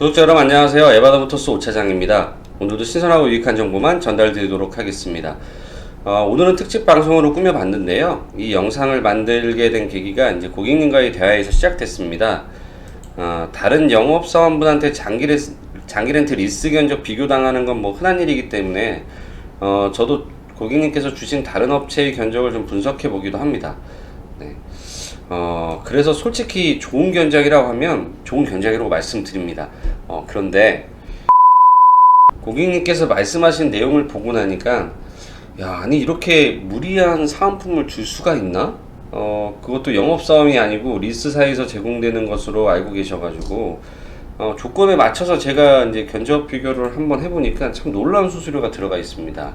구독자 여러분 안녕하세요. 에바더부터스 오차장입니다. 오늘도 신선하고 유익한 정보만 전달드리도록 하겠습니다. 어, 오늘은 특집 방송으로 꾸며봤는데요. 이 영상을 만들게 된 계기가 이제 고객님과의 대화에서 시작됐습니다. 어, 다른 영업사원분한테 장기, 레, 장기 렌트 리스 견적 비교당하는 건 뭐 흔한 일이기 때문에 어, 저도 고객님께서 주신 다른 업체의 견적을 좀 분석해 보기도 합니다. 네. 어, 그래서 솔직히 좋은 견적이라고 하면 좋은 견적이라고 말씀드립니다. 어, 그런데 고객님께서 말씀하신 내용을 보고 나니까 야, 아니 이렇게 무리한 사은품을 줄 수가 있나? 어, 그것도 영업사원이 아니고 리스사에서 제공되는 것으로 알고 계셔가지고 어, 조건에 맞춰서 제가 이제 견적 비교를 한번 해보니까 참 놀라운 수수료가 들어가 있습니다.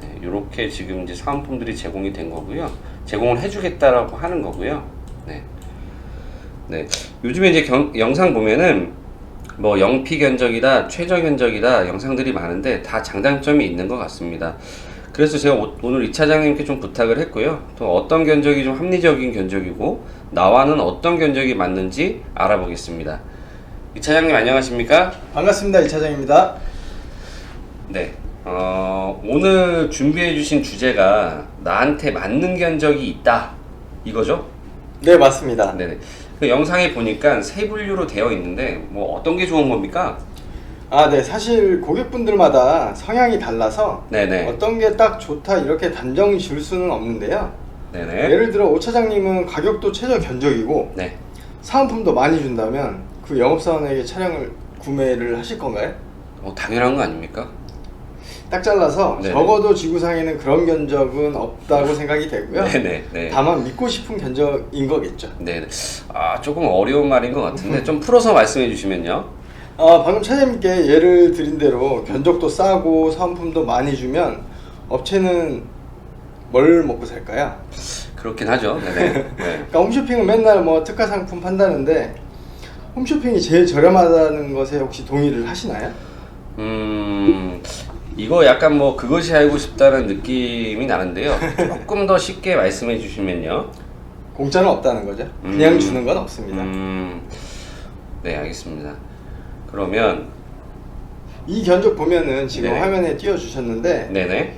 네, 이렇게 지금 이제 사은품들이 제공이 된 거고요. 제공을 해주겠다라고 하는 거고요. 네. 네. 요즘에 이제 경- 영상 보면은 뭐 영피 견적이다, 최저 견적이다 영상들이 많은데 다 장단점이 있는 것 같습니다. 그래서 제가 오- 오늘 이 차장님께 좀 부탁을 했고요. 또 어떤 견적이 좀 합리적인 견적이고 나와는 어떤 견적이 맞는지 알아보겠습니다. 이 차장님 안녕하십니까? 반갑습니다. 이 차장입니다. 네. 어, 오늘 준비해 주신 주제가 나한테 맞는 견적이 있다. 이거죠? 네, 맞습니다. 네네. 그 영상에 보니까 세 분류로 되어 있는데 뭐 어떤 게 좋은 겁니까? 아, 네. 사실 고객분들마다 성향이 달라서 네네. 어떤 게 딱 좋다 이렇게 단정 지을 수는 없는데요. 네네. 예를 들어 오 차장님은 가격도 최저 견적이고 네. 사은품도 많이 준다면 그 영업사원에게 차량을 구매를 하실 건가요? 어, 당연한 거 아닙니까? 딱 잘라서 네네. 적어도 지구상에는 그런 견적은 없다고 생각이 되고요. 네네. 네. 다만 믿고 싶은 견적인 거겠죠. 네네. 아 조금 어려운 말인 것 같은데 좀 풀어서 말씀해 주시면요. 아, 방금 차장님께 예를 드린 대로 견적도 싸고 사은품도 많이 주면 업체는 뭘 먹고 살까요? 그렇긴 하죠. 네네. 네. 그러니까 홈쇼핑은 맨날 뭐 특가 상품 판다는데 홈쇼핑이 제일 저렴하다는 것에 혹시 동의를 하시나요? 음 이거 약간 뭐 그것이 알고 싶다는 느낌이 나는데요. 조금 더 쉽게 말씀해 주시면요. 공짜는 없다는 거죠. 그냥 음. 주는 건 없습니다. 음, 네 알겠습니다. 그러면 이 견적 보면은 지금 네. 화면에 띄워 주셨는데 네네.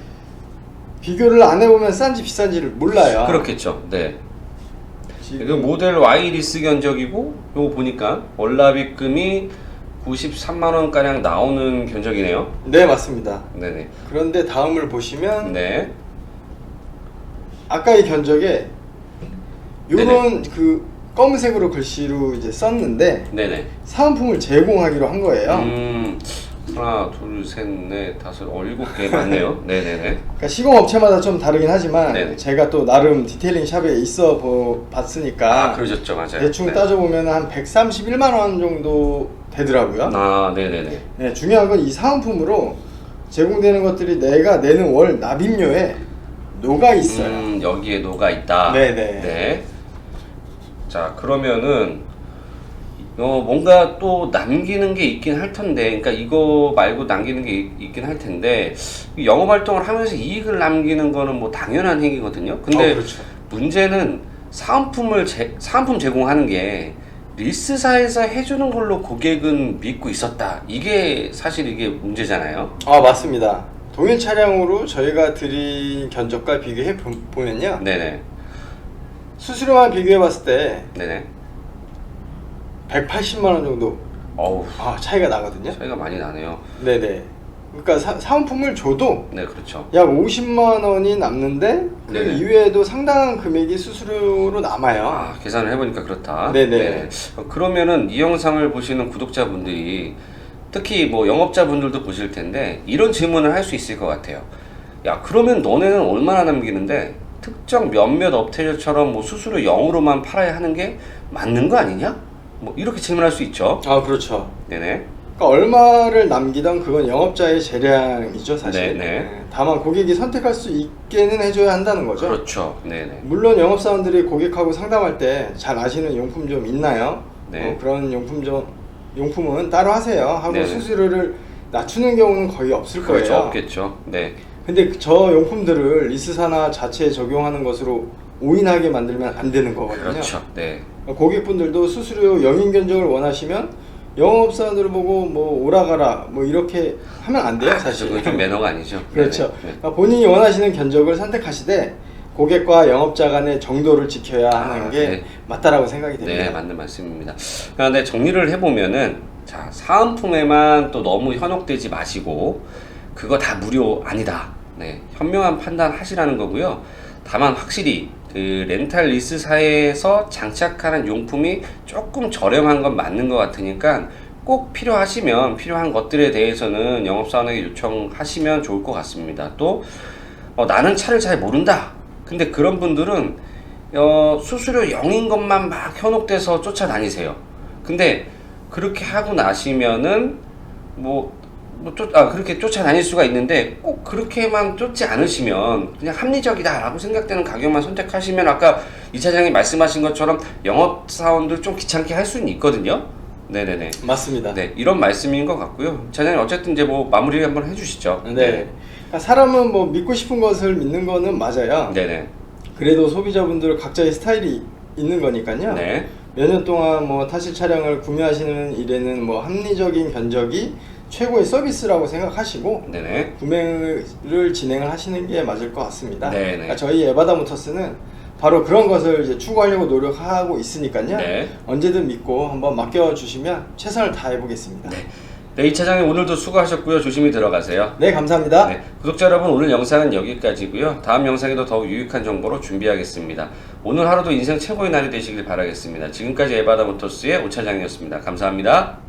비교를 안 해보면 싼지 비싼지를 몰라요. 그렇겠죠. 네. 지금 이거 모델 Y 리스 견적이고 요거 보니까 월납입금이 93만 원 가량 나오는 견적이네요. 네 맞습니다. 네네. 그런데 다음을 보시면 네. 아까 이 견적에. 요런 그 검은색으로 글씨로 이제 썼는데 네네. 사은품을 제공하기로 한 거예요. 음, 하나, 둘, 셋, 넷, 다섯, 어, 일곱 개 맞네요. 네네네. 그러니까 시공 업체마다 좀 다르긴 하지만 네네. 제가 또 나름 디테일링 샵에 있어 보, 봤으니까 아, 그러셨죠. 맞아요. 대충 네. 따져보면 한 131만 원 정도 되더라고요. 아, 네네네. 네, 중요한 건 이 사은품으로 제공되는 것들이 내가 내는 월 납입료에 녹아 있어요. 음, 여기에 녹아 있다. 네네. 네. 자, 그러면은 어, 뭔가 또 남기는 게 있긴 할 텐데, 그러니까 이거 말고 남기는 게 있- 있긴 할 텐데, 이 영업 활동을 하면서 이익을 남기는 거는 뭐 당연한 행위거든요. 근데 어, 그렇죠. 문제는 사은품을 제, 사은품 제공하는 게 리스사에서 해주는 걸로 고객은 믿고 있었다. 이게 사실 이게 문제잖아요. 아 맞습니다. 동일 차량으로 저희가 드린 견적과 비교해 보- 보면요. 네네. 수수료만 비교해 봤을 때 네네. 180만 원 정도 어우, 아, 차이가 나거든요. 차이가 많이 나네요. 네네. 그러니까 사, 사은품을 줘도 네, 그렇죠. 약 50만 원이 남는데 그 네네. 이외에도 상당한 금액이 수수료로 남아요. 아, 계산을 해보니까 그렇다. 네네. 어, 그러면은 이 영상을 보시는 구독자분들이 특히 뭐 영업자분들도 보실 텐데 이런 질문을 할 수 있을 것 같아요. 야, 그러면 너네는 얼마나 남기는데 특정 몇몇 업체들처럼 뭐 수수료 0으로만 팔아야 하는 게 맞는 거 아니냐? 뭐 이렇게 질문할 수 있죠. 아 그렇죠. 네네. 그러니까 얼마를 남기던 그건 영업자의 재량이죠 사실. 네네. 네, 다만 고객이 선택할 수 있게는 해줘야 한다는 거죠. 그렇죠. 네네. 물론 영업사원들이 고객하고 상담할 때 잘 아시는 용품 좀 있나요? 네. 어, 그런 용품 좀 용품은 따로 하세요 하고 네네. 수수료를 낮추는 경우는 거의 없을 그렇죠. 거예요. 없겠죠. 네. 근데 그- 저 용품들을 리스사나 자체에 적용하는 것으로 오인하게 만들면 안 되는 거거든요. 그렇죠. 네. 고객분들도 수수료 영인 견적을 원하시면 영업사원들을 보고 뭐 오라가라 뭐 이렇게 하면 안 돼요 사실. 그건 좀 매너가 아니죠. 그렇죠. 네, 네. 그러니까 본인이 원하시는 견적을 선택하시되 고객과 영업자 간의 정도를 지켜야 하는 아, 게 네. 맞다라고 생각이 됩니다. 네, 맞는 말씀입니다. 그런데 정리를 해보면은, 자, 사은품에만 또 너무 현혹되지 마시고, 그거 다 무료 아니다. 네, 현명한 판단 하시라는 거고요. 다만 확실히, 그 렌탈 리스사에서 장착하는 용품이 조금 저렴한 건 맞는 것 같으니까 꼭 필요하시면 필요한 것들에 대해서는 영업사원에게 요청하시면 좋을 것 같습니다. 또, 어, 나는 차를 잘 모른다. 근데 그런 분들은 어, 수수료 0인 것만 막 현혹돼서 쫓아다니세요. 근데 그렇게 하고 나시면은 뭐, 뭐 쫓, 아, 그렇게 쫓아다닐 수가 있는데 꼭 그렇게만 쫓지 않으시면 그냥 합리적이다라고 생각되는 가격만 선택하시면 아까 이 차장님 말씀하신 것처럼 영업사원들 좀 귀찮게 할 수는 있거든요. 네네네. 맞습니다. 네, 이런 말씀인 것 같고요. 차장님 어쨌든 이제 뭐 마무리 한번 해주시죠. 네. 그러니까 사람은 뭐 믿고 싶은 것을 믿는 거는 맞아요. 네네. 그래도 소비자분들 각자의 스타일이 있는 거니까요. 네. 몇 년 동안 뭐 타실 차량을 구매하시는 일에는 뭐 합리적인 견적이 최고의 서비스라고 생각하시고 네네. 구매를 진행을 하시는 게 맞을 것 같습니다. 네네. 그러니까 저희 에바다 모터스는 바로 그런 것을 이제 추구하려고 노력하고 있으니까요. 네. 언제든 믿고 한번 맡겨주시면 최선을 다해 보겠습니다. 네. 네, 이 차장님 오늘도 수고하셨고요. 조심히 들어가세요. 감사합니다. 네, 구독자 여러분 오늘 영상은 여기까지고요. 다음 영상에도 더욱 유익한 정보로 준비하겠습니다. 오늘 하루도 인생 최고의 날이 되시길 바라겠습니다. 지금까지 에바다 모터스의 오 차장이었습니다. 감사합니다.